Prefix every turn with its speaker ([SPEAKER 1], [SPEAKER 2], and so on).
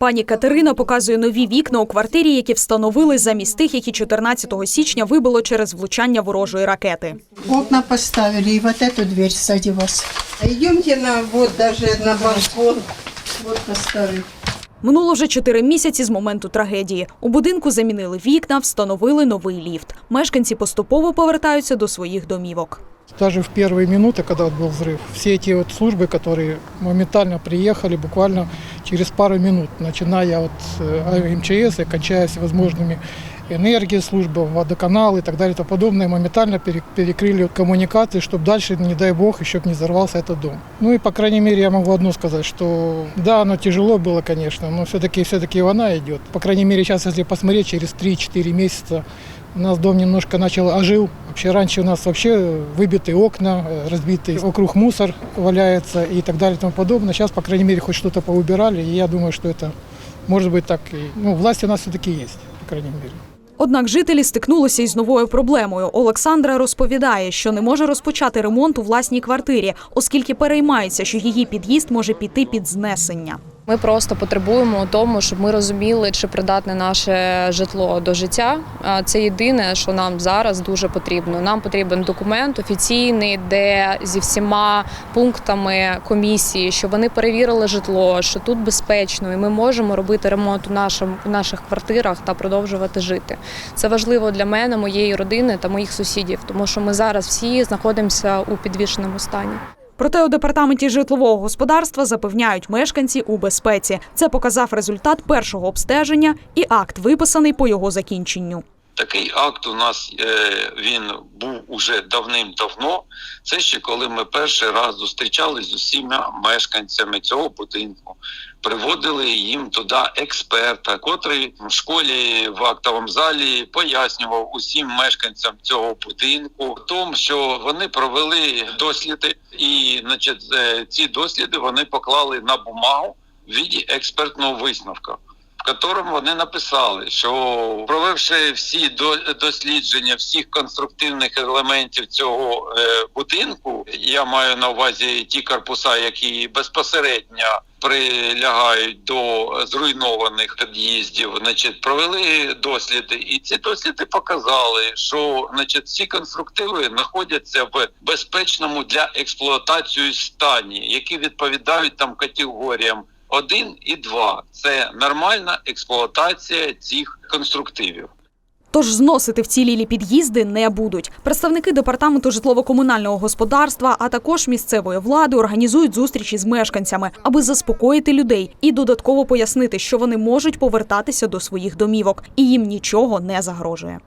[SPEAKER 1] Пані Катерина показує нові вікна у квартирі, які встановили замість тих, які 14 січня вибило через влучання ворожої ракети.
[SPEAKER 2] Окна поставили и вот эту дверь сзади вас. Идемте на вот даже на балкон. Вот поставили.
[SPEAKER 1] Минуло вже чотири місяці з моменту трагедії. У будинку замінили вікна, встановили новий ліфт. Мешканці поступово повертаються до своїх домівок.
[SPEAKER 3] Даже в первые минуты, когда вот был взрыв, все эти вот службы, которые моментально приехали, буквально через пару минут, начиная от э, МЧС и кончая всевозможными энергии, службы, водоканал и так далее и тому подобное, моментально пере- перекрыли коммуникации, чтобы дальше, не дай бог, еще не взорвался этот дом. Ну и, по крайней мере, я могу одно сказать, что да, оно тяжело было, конечно, но все-таки все-таки она идет. По крайней мере, сейчас, если посмотреть, через 3-4 месяца у нас дом немножко начал ожил. Вообще раньше у нас вообще выбитые окна, э, разбитый вокруг мусор валяется и так далее и тому подобное. Сейчас, по крайней мере, хоть что-то поубирали, и я думаю, что это может быть так. И, ну, власть у нас все-таки есть, по крайней мере.
[SPEAKER 1] Однак жителі стикнулися із новою проблемою. Олександра розповідає, що не може розпочати ремонт у власній квартирі, оскільки переймається, що її під'їзд може піти під знесення.
[SPEAKER 4] Ми просто потребуємо тому, щоб ми розуміли, чи придатне наше житло до життя. Це єдине, що нам зараз дуже потрібно. Нам потрібен документ офіційний, де зі всіма пунктами комісії, що вони перевірили житло, що тут безпечно, і ми можемо робити ремонт у нашому у наших квартирах та продовжувати жити. Це важливо для мене, моєї родини та моїх сусідів, тому що ми зараз всі знаходимося у підвішеному стані.
[SPEAKER 1] Проте у департаменті житлового господарства запевняють мешканці у безпеці. Це показав результат першого обстеження і акт, виписаний по його закінченню.
[SPEAKER 5] Такий акт у нас е, він був уже давним-давно. Це ще коли ми перший раз зустрічались з усіма мешканцями цього будинку, приводили їм туди експерта, котрий в школі в актовому залі пояснював усім мешканцям цього будинку, тому що вони провели досліди, і значить, е, ці досліди вони поклали на бумагу в віді експертного висновка в якому вони написали, що провівши всі дослідження всіх конструктивних елементів цього е, будинку, я маю на увазі ті корпуса, які безпосередньо прилягають до зруйнованих під'їздів, значить, провели досліди, і ці досліди показали, що значить, ці конструктиви знаходяться в безпечному для експлуатації стані, які відповідають там категоріям 1 і 2. Це нормальна експлуатація цих конструктивів.
[SPEAKER 1] Тож зносити вцілілі під'їзди не будуть. Представники департаменту житлово-комунального господарства, а також місцевої влади організують зустрічі з мешканцями, аби заспокоїти людей і додатково пояснити, що вони можуть повертатися до своїх домівок, і їм нічого не загрожує.